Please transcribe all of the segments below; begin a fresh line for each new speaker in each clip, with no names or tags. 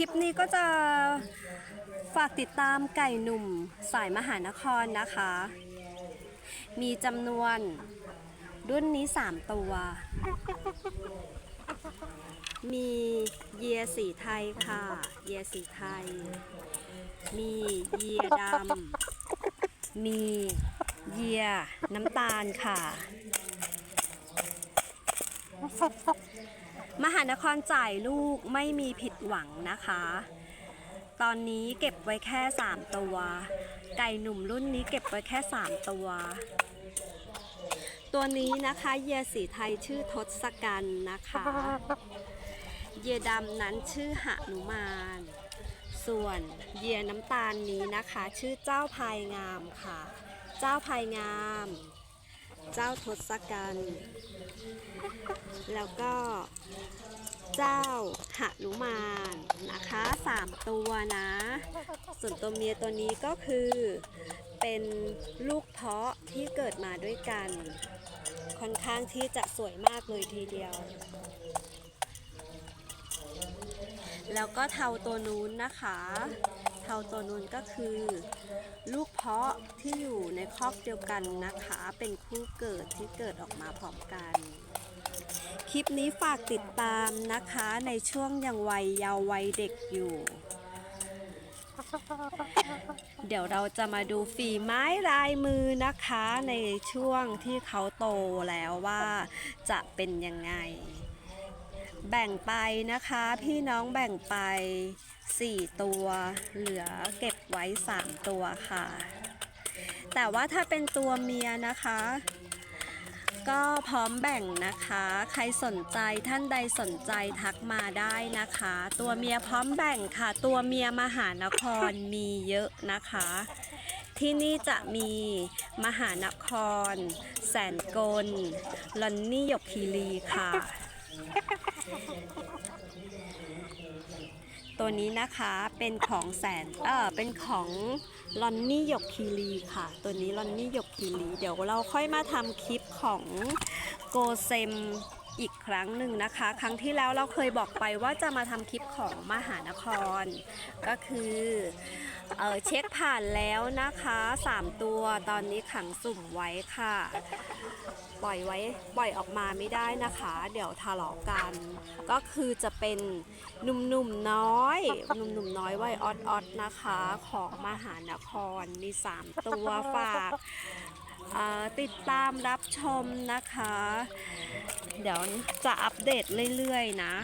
ลิปนี้ก็จะฝากติดตามไก่หนุ่มสายมหานครนะคะ มีจำนวนรุ่นนี้ 3 ตัว มีเยียสีไทยค่ะ เยียสีไทย มีเยียดำ มีเยียน้ำตาลค่ะานครจ่ายลูกไม่มีผิดหวังนะคะ ตอนนี้เก็บไว้แค่ 3 ตัว ไก่หนุ่มรุ่นนี้เก็บไว้แค่ 3 ตัว ตัวนี้นะคะเยียสีไทยชื่อทศกัณฐ์นะคะ เยียดำนั้นชื่อหนุมาน ส่วนเยียน้ำตาลนี้นะคะ ชื่อเจ้าพายงามค่ะ เจ้าพายงาม เจ้าทศกัณฐ์แล้วก็เจ้าหนุมานนะคะสามตัวนะ ส่วนตัวเมียตัวนี้ก็คือเป็นลูกเพาะที่เกิดมาด้วยกัน ค่อนข้างที่จะสวยมากเลยทีเดียว แล้วก็เทาตัวนู้นนะคะ เทาตัวนู้นก็คือ ลูกเพาะที่อยู่ในคอกเดียวกันนะคะ เป็นคู่เกิดที่เกิดออกมาพร้อมกัน คลิปนี้ฝากติดตามนะคะในช่วงยังวัยเยาว์วัยเด็กอยู่ เดี๋ยวเราจะมาดูฝีไม้ลายมือนะคะในช่วงที่เขาโตแล้วว่าจะเป็นยังไง แบ่งไปนะคะ พี่น้องแบ่งไป 4 ตัว เหลือเก็บไว้ 3 ตัวค่ะ แต่ว่าถ้าเป็นตัวเมียนะคะ ก็พร้อมแบ่งนะคะ ใครสนใจท่านใดสนใจทักมาได้นะคะ ตัวเมียพร้อมแบ่งค่ะ ตัวเมียมหานครมีเยอะนะคะ ที่นี่จะมีมหานคร แสนกลลอนนี่หยกคีรีค่ะ ตัวนี้นะคะเป็นของแสนเออเป็นของลอนนี่หยกคีรีค่ะ ตัวนี้ลอนนี่หยกคีรี เดี๋ยวเราค่อยมาทำคลิปของโกเซมอีกครั้งหนึ่งนะคะ ครั้งที่แล้วเราเคยบอกไปว่าจะมาทำคลิปของมหานคร ก็คือเออเช็คผ่านแล้วนะคะ 3 ตัวตอนนี้ขังสุ่มไว้ค่ะ ล่อยไว้ปล่อยออกมาไม่ได้นะคะ เดี๋ยวทะเลาะกัน ก็คือจะเป็นหนุ่มๆน้อยหนุ่มๆน้อยวัยออดออดๆนะคะ ของมหานครมี 3 ตัวฝากติดตามรับชมนะคะ เดี๋ยวจะอัปเดตเรื่อยๆนะ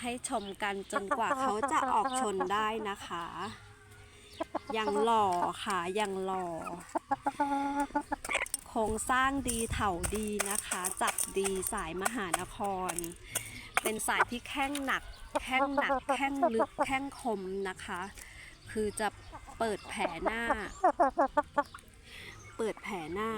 ให้ชมกันจนกว่าเขาจะออกชนได้นะคะ ยังหล่อค่ะยังหล่อ ครงสร้างดีเถาดีนะคะ จับดีสายมหานคร เป็นสายที่แข้งหนัก แข้งหนัก แข้งลึก แข้งคมนะคะ คือจะเปิดแผลหน้า เปิดแผลหน้า